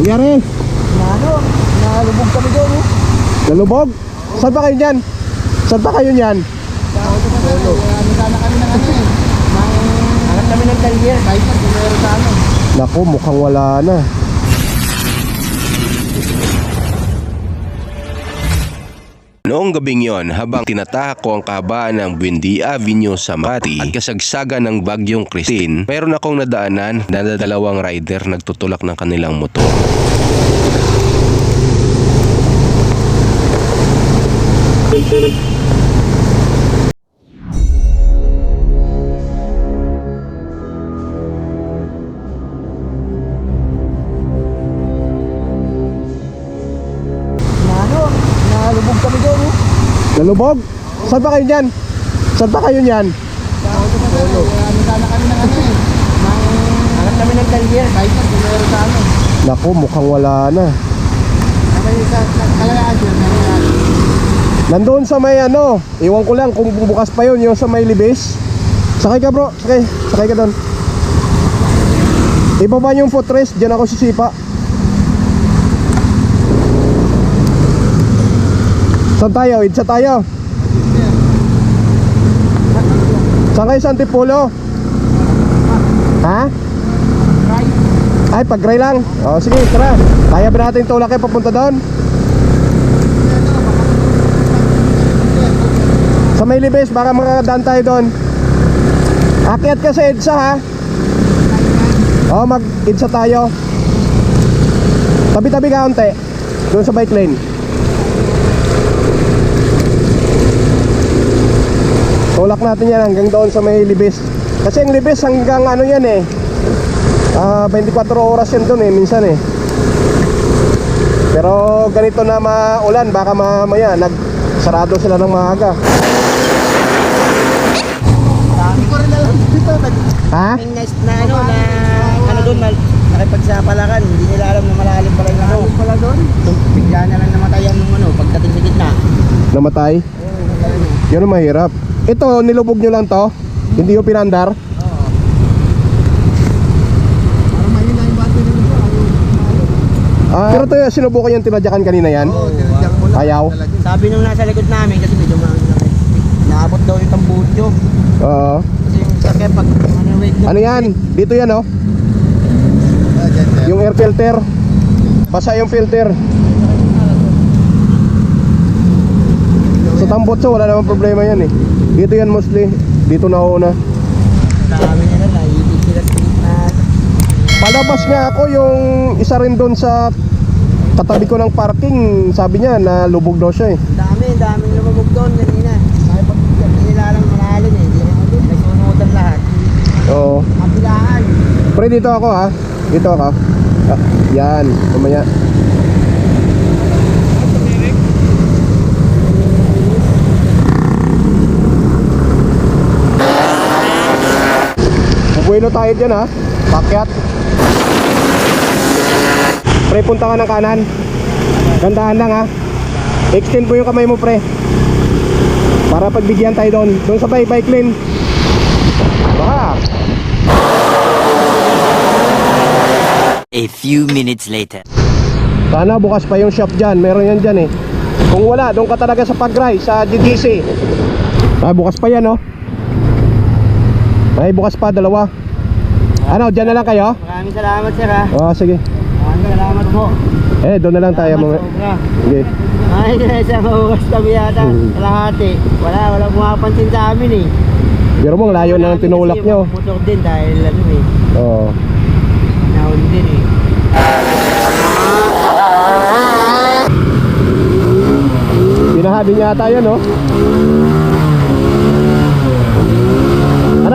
Nangyari? Ano? Nalubog kami doon. oh. Nalubog? Saan ba kayo dyan? Saan ba kayo dyan? Ano sana kami ng ano eh. Hanap kami ng talyer. Kahit na meron sa ano. Naku, mukhang wala na. Noong gabing yon, habang tinatahak ko ang kahabaan ng Buendia Avenue sa Mati at kasagsagan ng bagyong Christine, mayroon akong nadaanan na dalawang rider nagtutulak ng kanilang motor. Ano? Nalubog? Saan ba kayo dyan? Saan ba kayo dyan? Sana kami ng ano eh. Hanap kami ng talyer. Kahit na meron sa ano. Naku, mukhang wala na. Nandoon sa may ano, iwan ko lang kung bukas pa yun, yung sa may libis. Sakay ka bro, sakay, sakay ka doon. Ibaba yung footrest, dyan ako sisipa. Saan tayo? Idsa tayo. Saan kayo sa Antipolo? Ha? Ay, pag-gray lang. O, sige, tara. Kaya ba natin tulak kayo papunta doon? Sa may libis, baka makakadaan tayo doon. Akyat ka sa EDSA ha. Oo, mag-EDSA tayo. Tabi-tabi ka unti. Doon sa bike lane. Tulak natin yan hanggang doon sa may libis. Kasi ang libis hanggang ano yan eh. Ah, 24 oras yan doon eh, minsan eh. Pero ganito na maulan, baka mamaya nagsarado sila ng maaga. Ha? Na, ano, na ano doon, mal, nakipagsapalakan. Hindi nila alam na malalim pala yung ano. Pala doon? Bigla na lang namatayan nung ano, pagdating sa gitna. Namatay? Yun ang mahirap. Ito, nilubog nyo lang to? Hindi yung pinandar? Para mahina yung battery nito. Ah, pero to yung sinubukan yung tinadyakan kanina yan? Oo, tinadyak mo lang. Ayaw? Sabi nung nasa likod namin, kasi medyo Naabot daw yung tambutyo. Oo. Kasi yung sakya pag ano, wait ano yan? Dito yan oh. Yung air filter. Basa yung filter. Sa tambutso, wala namang problema yan eh. Dito yan mostly. Dito na una. Sabi nila, naibig sila sa gitna. Palabas nga ako yung isa rin doon sa katabi ko ng parking. Sabi niya na lubog daw siya eh. Dami, ang daming lumabog doon kanina. Ay, pag hindi nila alam malalim eh. Hindi na nagsunutan lahat. Oo. Kapilaan. Pre, dito ako ha. Dito ako. Ah, yan, mamaya. Bubuelo tayo dyan ha. Pakyat. Pre, punta ka ng kanan. Gandahan lang ha. Extend mo yung kamay mo pre. Para pagbigyan tayo doon. Doon sa bike, bike lane. Baka. A few minutes later. Sana bukas pa yung shop dyan. Meron yan dyan eh. Kung wala, doon ka talaga sa Pagray, sa GDC. Ah, bukas pa yan oh. Ay, bukas pa, dalawa. Ano, dyan na lang kayo? Maraming salamat sir ha. Oh, sige. Maraming salamat po. Eh, doon na lang tayo mga. Sige. Ay, sa oras kami yata. Hmm. Kalahati. Wala, wala pumapansin sa amin eh. Pero mo, layo na ng tinulak nyo. Motor din dahil ano eh. Oo. Nahuli din eh. Pinahabi niya ata yun,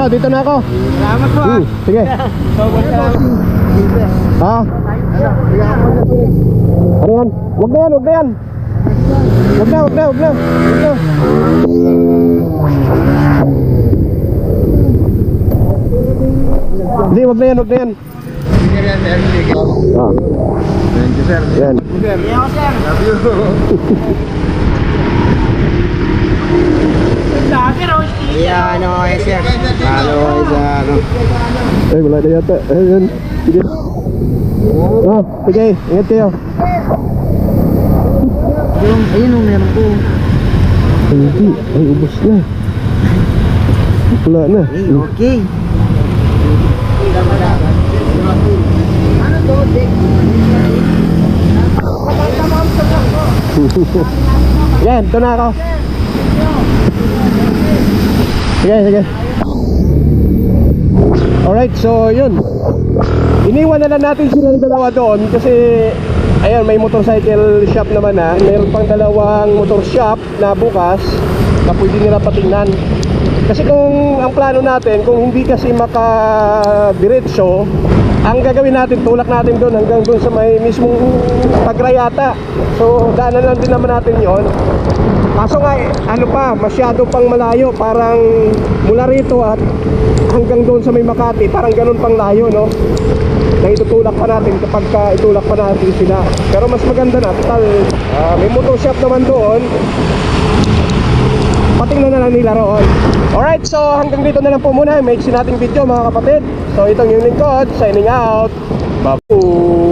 oh. Dito na ako. Salamat po ha. Hmm, sige. Ha? Ano yan? Wag na yan, wag na yan. Wag na, wag na, wag na. Hindi, wag na yan, wag na yan. Ah. Yan. Hindi ako sir. Dati Rosti. Ano eh sir. Ano eh sa ano. Ay, wala na yata. Ayun. Sige. Oh, sige, ingat kayo. Yung, ayun o, meron ko. Hindi, ay ubos na. Wala na. Eh, okay. Ano to, Dick? Yan, ito na ako. Sige, sige. Alright, so yun. Iniwan na lang natin silang dalawa doon kasi ayun, may motorcycle shop naman na. Meron pang dalawang motor shop na bukas na pwede nila patingnan. Kasi kung ang plano natin, kung hindi kasi makadiretso, ang gagawin natin, tulak natin doon hanggang doon sa may mismong pagrayata. So, daanan lang din naman natin yon. Kaso nga, ano pa, masyado pang malayo. Parang mula rito at hanggang doon sa may Makati, parang ganun pang layo, no? Na itutulak pa natin kapag ka itulak pa natin sila. Pero mas maganda na, total, ah, may motor shop naman doon. Patingnan na lang nila roon. Alright, so hanggang dito na lang po muna. May nating video mga kapatid. So itong yung lingkod, signing out. Bye.